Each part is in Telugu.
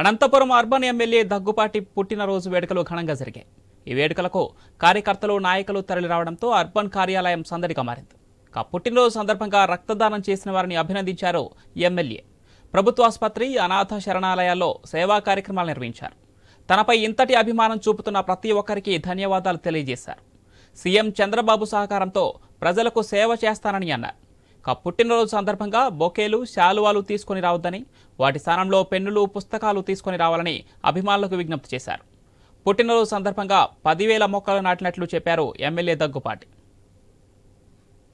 అనంతపురం అర్బన్ ఎమ్మెల్యే దగ్గుపాటి పుట్టినరోజు వేడుకలు ఘనంగా జరిగాయి. ఈ వేడుకలకు కార్యకర్తలు నాయకులు తరలిరావడంతో అర్బన్ కార్యాలయం సందడిగా మారింది. కా పుట్టినరోజు సందర్భంగా రక్తదానం చేసిన వారిని అభినందించారు ఎమ్మెల్యే. ప్రభుత్వాసుపత్రి అనాథ శరణాలయాల్లో సేవా కార్యక్రమాలు నిర్వహించారు. తనపై ఇంతటి అభిమానం చూపుతున్న ప్రతి ఒక్కరికి ధన్యవాదాలు తెలియజేశారు. సీఎం చంద్రబాబు సహకారంతో ప్రజలకు సేవ చేస్తానని అన్నారు. పుట్టినరోజు సందర్భంగా బొకేలు శాలువాలు తీసుకొని రావద్దని వాటి స్థానంలో పెన్నులు పుస్తకాలు తీసుకొని రావాలని అభిమానులకు విజ్ఞప్తి చేశారు. పుట్టినరోజు సందర్భంగా పదివేల మొక్కలు నాటినట్లు చెప్పారు ఎమ్మెల్యే దగ్గుపాటి.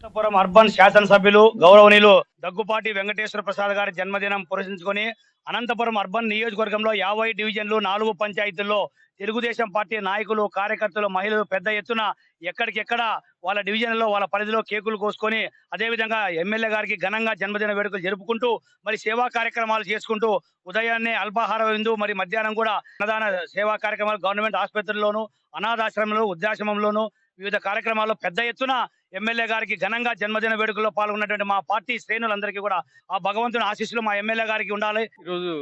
అనంతపురం అర్బన్ శాసనసభ్యులు గౌరవనీయులు దగ్గుపాటి వెంకటేశ్వర ప్రసాద్ గారి జన్మదినం పురస్కరించుకొని అనంతపురం అర్బన్ నియోజకవర్గంలో యాభై డివిజన్లు నాలుగు పంచాయతీల్లో తెలుగుదేశం పార్టీ నాయకులు కార్యకర్తలు మహిళలు పెద్ద ఎత్తున ఎక్కడికెక్కడ వాళ్ళ డివిజన్లో వాళ్ళ పరిధిలో కేకులు కోసుకొని అదేవిధంగా ఎమ్మెల్యే గారికి ఘనంగా జన్మదిన వేడుకలు జరుపుకుంటూ మరి సేవా కార్యక్రమాలు చేసుకుంటూ ఉదయాన్నే అల్పాహార విందు మరి మధ్యాహ్నం కూడా అన్నదాన సేవా కార్యక్రమాలు గవర్నమెంట్ ఆసుపత్రుల్లోనూ అనాథాశ్రమంలో వృద్ధాశ్రమంలోనూ వివిధ కార్యక్రమాల్లో పెద్ద ఎత్తున ఎమ్మెల్యే గారికి ఘనంగా జన్మదిన వేడుకల్లో పాల్గొన్నటువంటి మా పార్టీ శ్రేణులందరికీ కూడా ఆ భగవంతుని ఆశీస్సులు మా ఎమ్మెల్యే గారికి ఉండాలి. ఈరోజు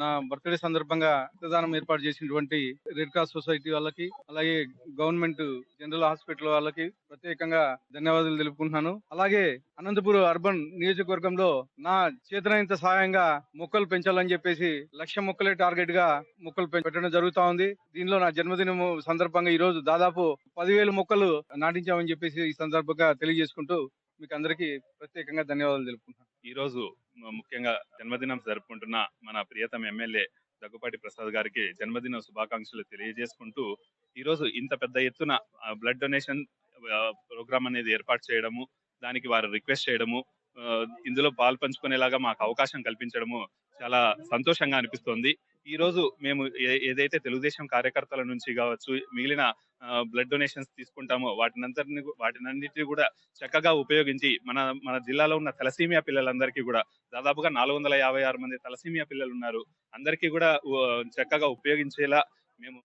నా బర్త్డే సందర్భంగా రక్తదానం ఏర్పాటు చేసినటువంటి రెడ్ క్రాస్ సొసైటీ వాళ్ళకి అలాగే గవర్నమెంట్ జనరల్ హాస్పిటల్ వాళ్ళకి ప్రత్యేకంగా ధన్యవాదాలు తెలుపుకుంటున్నాను. అలాగే అనంతపురం అర్బన్ నియోజకవర్గంలో నా చేతనైనంత సహాయంగా మొక్కలు పెంచాలని చెప్పేసి లక్ష మొక్కలే టార్గెట్గా మొక్కలు పెట్టడం జరుగుతా ఉంది. దీనిలో నా జన్మదినం సందర్భంగా ఈ రోజు దాదాపు పదివేల మొక్కలు నాటించామని చెప్పేసి ఈ సందర్భంగా తెలియజేసుకుంటూ మీకు అందరికీ ప్రత్యేకంగా ధన్యవాదాలు తెలుపుకుంటున్నాను. ఈ రోజు ముఖ్యంగా జన్మదినం జరుపుకుంటున్న మన ప్రియతమ ఎమ్మెల్యే దగ్గుపాటి ప్రసాద్ గారికి జన్మదిన శుభాకాంక్షలు తెలియజేసుకుంటూ ఈరోజు ఇంత పెద్ద ఎత్తున బ్లడ్ డొనేషన్ ప్రోగ్రామ్ అనేది ఏర్పాటు చేయడము దానికి వారు రిక్వెస్ట్ చేయడము ఇందులో పాలు పంచుకునేలాగా మాకు అవకాశం కల్పించడము చాలా సంతోషంగా అనిపిస్తోంది. ఈ రోజు మేము ఏ- ఏదైతే తెలుగుదేశం కార్యకర్తల నుంచి కావచ్చు మిగిలిన బ్లడ్ డొనేషన్స్ తీసుకుంటామో వాటినంతటిని వాటినన్నిటిని కూడా చక్కగా ఉపయోగించి మన మన జిల్లాలో ఉన్న తలసీమియా పిల్లలందరికీ కూడా దాదాపుగా నాలుగు వందల యాభై ఆరు మంది తలసీమియా పిల్లలు ఉన్నారు అందరికీ కూడా చక్కగా ఉపయోగించేలా మేము